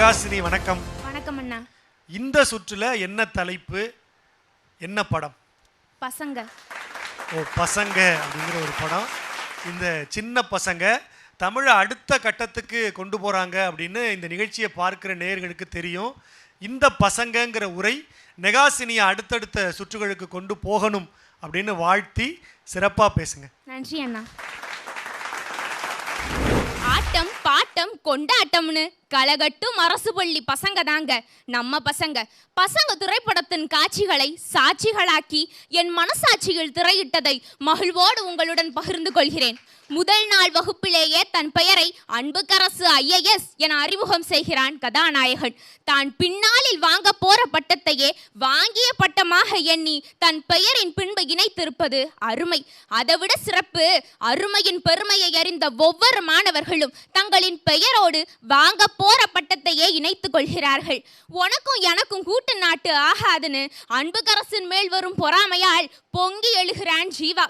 மெகாசினி வணக்கம். வணக்கம் அண்ணா. இந்த சுற்றுல என்ன தலைப்பு என்ன படம்? பசங்க. ஓ பசங்க அப்படிங்கிற ஒரு படம். இந்த சின்ன பசங்க தமிழை அடுத்த கட்டத்துக்கு கொண்டு போகிறாங்க அப்படின்னு இந்த நிகழ்ச்சியை பார்க்குற நேயர்களுக்கு தெரியும். இந்த பசங்கங்கிற உரை நெகாசினியை அடுத்தடுத்த சுற்றுகளுக்கு கொண்டு போகணும் அப்படின்னு வாழ்த்தி சிறப்பாக பேசுங்க. நன்றி அண்ணா. ஆட்டம் பாட்டம் கொண்டாட்டம்னு. கலகட்டும் அரசு பள்ளி பசங்க தாங்க. நம்ம பசங்க. பசங்க திரைப்படத்தின் காட்சிகளை சாட்சிகளாக்கி என் மனசாட்சியில் திரையிட்டதை மகிழ்வோடு உங்களுடன் பகிர்ந்து கொள்கிறேன். முதல் நாள் வகுப்பிலேயே தன் பெயரை அன்புக்கரசு ஐஏஎஸ் என அறிமுகம் செய்கிறான் கதாநாயகன். தான் பின்னாளில் வாங்க போற பட்டத்தையே வாங்கிய பட்டமாக எண்ணி தன் பெயரின் பின்பு இணைத்திருப்பது அருமை. அதைவிட சிறப்பு அருமையின் பெருமையை அறிந்த ஒவ்வொரு மாணவர்களும் தங்களின் பெயரோடு வாங்க போற பட்டத்தையே இணைத்துக் கொள்கிறார்கள். உனக்கும் எனக்கும் கூட்டு நாட்டு ஆகாதுன்னு அன்புக்கரசின் மேல் வரும் பொறாமையால் பொங்கி எழுகிறான் ஜீவா.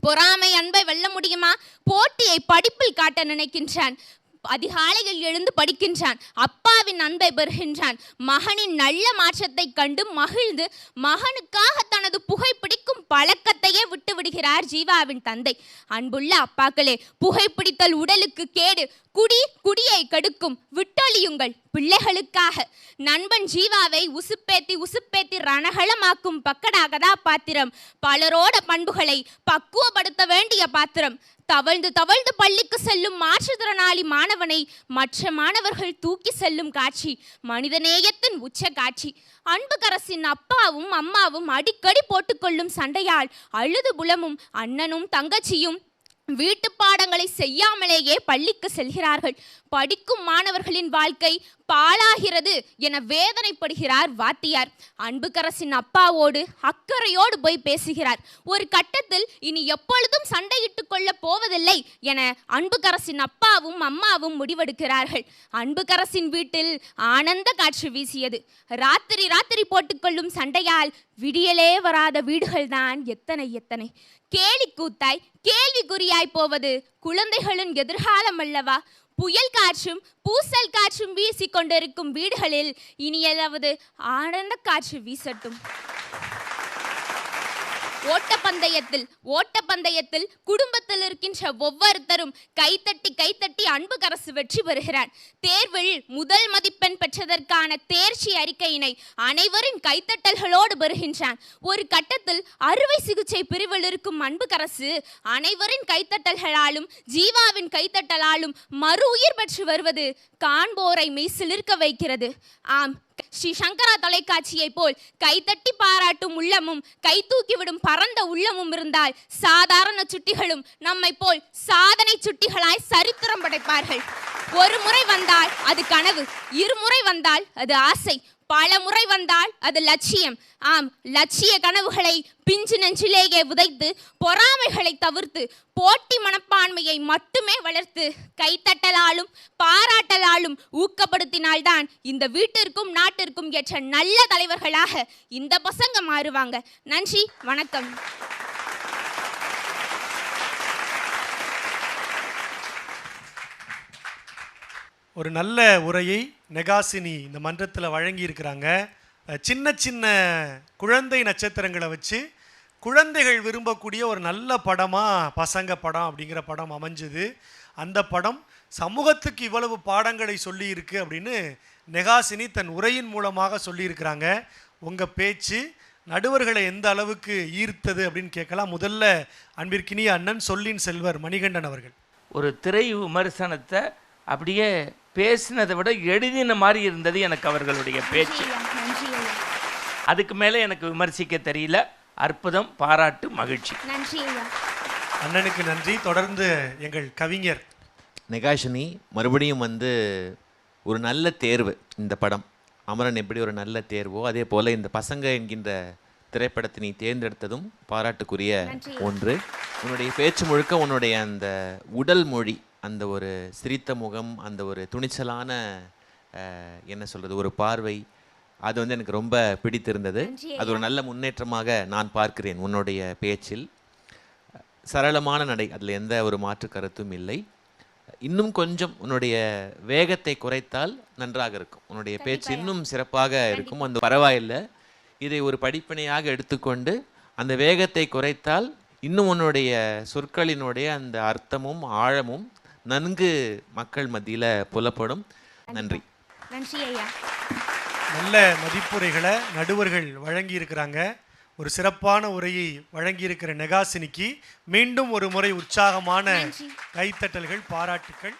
பொறாமை அன்பை வெல்ல முடியுமா? போட்டியை படிப்பில் காட்ட நினைக்கின்றான். அதிகாலையில் எழுந்து படிக்கின்றான். அப்பாவின் அன்பை பெறுகின்றான். மகனின் நல்ல மாற்றத்தை கண்டு மகிழ்ந்து மகனுக்காக தனது புகைப்பிடிக்கும் பழக்கத்தையே விட்டு விடுகிறார் ஜீவாவின் தந்தை. அன்புள்ள அப்பாக்களே புகைப்பிடித்தல் உடலுக்கு கேடு குடி குடியை கெடுக்கும் விட்டொழியுங்கள் பிள்ளைகளுக்காக. நண்பன் ஜீவாவை உசுப்பேத்தி உசுப்பேத்தி ரணகளமாக்கும் பக்கடா கதாபாத்திரம் பலரோட பண்புகளை பக்குவப்படுத்த வேண்டிய பாத்திரம். தவழ்ந்து தவழ்ந்து பள்ளிக்கு செல்லும் மாற்றுத்திறனாளி மாணவனை மற்ற மாணவர்கள் தூக்கி செல்லும் காட்சி மனிதநேயத்தின் உச்ச காட்சி. அன்புக்கரசின் அப்பாவும் அம்மாவும் அடிக்கடி போட்டுக்கொள்ளும் சண்டையால் அழுது புலமும் அண்ணனும் தங்கச்சியும் வீட்டு பாடங்களை செய்யாமலேயே பள்ளிக்கு செல்கிறார்கள். படிக்கும் மாணவர்களின் வாழ்க்கை பாழாகிறது என வேதனைப்படுகிறார் வாத்தியார். அன்புக்கரசின் அப்பாவோடு அக்கறையோடு போய் பேசுகிறார். ஒரு கட்டத்தில் இனி எப்பொழுதும் சண்டையிட்டுக் கொள்ளப் போவதில்லை என அன்புக்கரசின் அப்பாவும் அம்மாவும் முடிவெடுக்கிறார்கள். அன்புக்கரசின் வீட்டில் ஆனந்த காற்று வீசியது. ராத்திரி ராத்திரி போட்டுக்கொள்ளும் சண்டையால் விடியலே வராத வீடுகள்தான் எத்தனை எத்தனை. கேலி கூத்தாய் கேள்விக்குறியாய் போவது குழந்தைகளின் எதிர்காலம் அல்லவா? புயல் காற்றும் பூசல் காற்றும் வீசிக் கொண்டிருக்கும் வீடுகளில் இனியதாவது ஆனந்த காற்று வீசட்டும். ஓட்டப்பந்தயத்தில் ஓட்டப்பந்தயத்தில் குடும்பத்தில் இருக்கின்ற ஒவ்வொருத்தரும் கைத்தட்டி கைத்தட்டி அன்பு கரசு வெற்றி பெறுகிறார். தேர்வில் முதல் மதிப்பெண் பெற்றதற்கான தேர்ச்சி அறிக்கையினை அனைவரின் கைத்தட்டல்களோடு பெறுகின்றான். ஒரு கட்டத்தில் அறுவை சிகிச்சை பிரிவில் இருக்கும் அன்பு கரசு அனைவரின் கைத்தட்டல்களாலும் ஜீவாவின் கைத்தட்டலாலும் மறு உயிர் பெற்று வருவது காண்போரை மெய்சிலிருக்க வைக்கிறது. ஆம் ஸ்ரீ சங்கரா தொலைக்காட்சியை போல் கைத்தட்டி பாராட்டும் உள்ளமும் கை தூக்கிவிடும் பரந்த உள்ளமும் இருந்தால் சாதாரண சுட்டிகளும் நம்மை போல் சாதனை சுட்டிகளாய் சரித்திரம் படைப்பார்கள். ஒரு முறை வந்தால் அது கனவு இருமுறை வந்தால் அது ஆசை பல முறை வந்தால் அது லட்சியம். ஆம் லட்சிய கனவுகளை பிஞ்சு நெஞ்சிலேயே உதைத்து பொறாமைகளை தவிர்த்து போட்டி மனப்பான்மையை மட்டுமே வளர்த்து கைத்தட்டலாலும் பாராட்டலாலும் ஊக்கப்படுத்தினால்தான் இந்த வீட்டிற்கும் நாட்டிற்கும் ஏற்ற நல்ல தலைவர்களாக இந்த பசங்க மாறுவாங்க. நன்றி வணக்கம். ஒரு நல்ல உரையை நெகாசினி இந்த மன்றத்தில் வழங்கியிருக்கிறாங்க. சின்ன சின்ன குழந்தை நட்சத்திரங்களை வச்சு குழந்தைகள் விரும்பக்கூடிய ஒரு நல்ல படமாக பசங்க படம் அப்படிங்கிற படம் அமைஞ்சது. அந்த படம் சமூகத்துக்கு இவ்வளவு பாடங்களை சொல்லியிருக்கு அப்படின்னு நெகாசினி தன் உரையின் மூலமாக சொல்லியிருக்கிறாங்க. உங்கள் பேச்சு நடுவர்களை எந்த அளவுக்கு ஈர்த்தது அப்படின்னு கேட்கலாம். முதல்ல அன்பிற்கினிய அண்ணன் சொல்லின் செல்வர் மணிகண்டன் அவர்கள். ஒரு திரை விமர்சனத்தை அப்படியே பேசினதை விட எழுதின மாதிரி இருந்தது எனக்கு அவர்களுடைய பேச்சு. அதுக்கு மேலே எனக்கு விமர்சிக்க தெரியல. அற்புதம் பாராட்டு மகிழ்ச்சி. அண்ணனுக்கு நன்றி. தொடர்ந்து எங்கள் கவிஞர். நெகாஷினி மறுபடியும் வந்து ஒரு நல்ல தேர்வு இந்த படம். அமரன் எப்படி ஒரு நல்ல தேர்வோ அதே போல் இந்த பசங்க என்கின்ற திரைப்படத்தை நீ தேர்ந்தெடுத்ததும் பாராட்டுக்குரிய. ஒன்று. உன்னுடைய பேச்சு முழுக்க உன்னுடைய அந்த உடல் மொழி அந்த ஒரு சிரித்த முகம் அந்த ஒரு துணிச்சலான என்ன சொல்கிறது ஒரு பார்வை அது வந்து எனக்கு ரொம்ப பிடித்திருந்தது. அது ஒரு நல்ல முன்னேற்றமாக நான் பார்க்கிறேன் உன்னுடைய பேச்சில். சரளமான நடை அதில் எந்த ஒரு மாற்று கருத்தும் இல்லை. இன்னும் கொஞ்சம் உன்னுடைய வேகத்தை குறைத்தால் நன்றாக இருக்கும். உன்னுடைய பேச்சு இன்னும் சிறப்பாக இருக்கும். அந்த பரவாயில்லை. இதை ஒரு படிப்பினையாக எடுத்துக்கொண்டு அந்த வேகத்தை குறைத்தால் இன்னும் உன்னுடைய சொற்களினுடைய அந்த அர்த்தமும் ஆழமும் நன்கு மக்கள் மத்தியில் புலப்படும். நன்றி. நன்றி ஐயா. நல்ல மதிப்புரைகளை நடுவர்கள் வழங்கி இருக்கிறாங்க ஒரு சிறப்பான உரையை வழங்கியிருக்கிற நெகாசினிக்கு மீண்டும் ஒரு முறை உற்சாகமான கைத்தட்டல்கள் பாராட்டுக்கள்.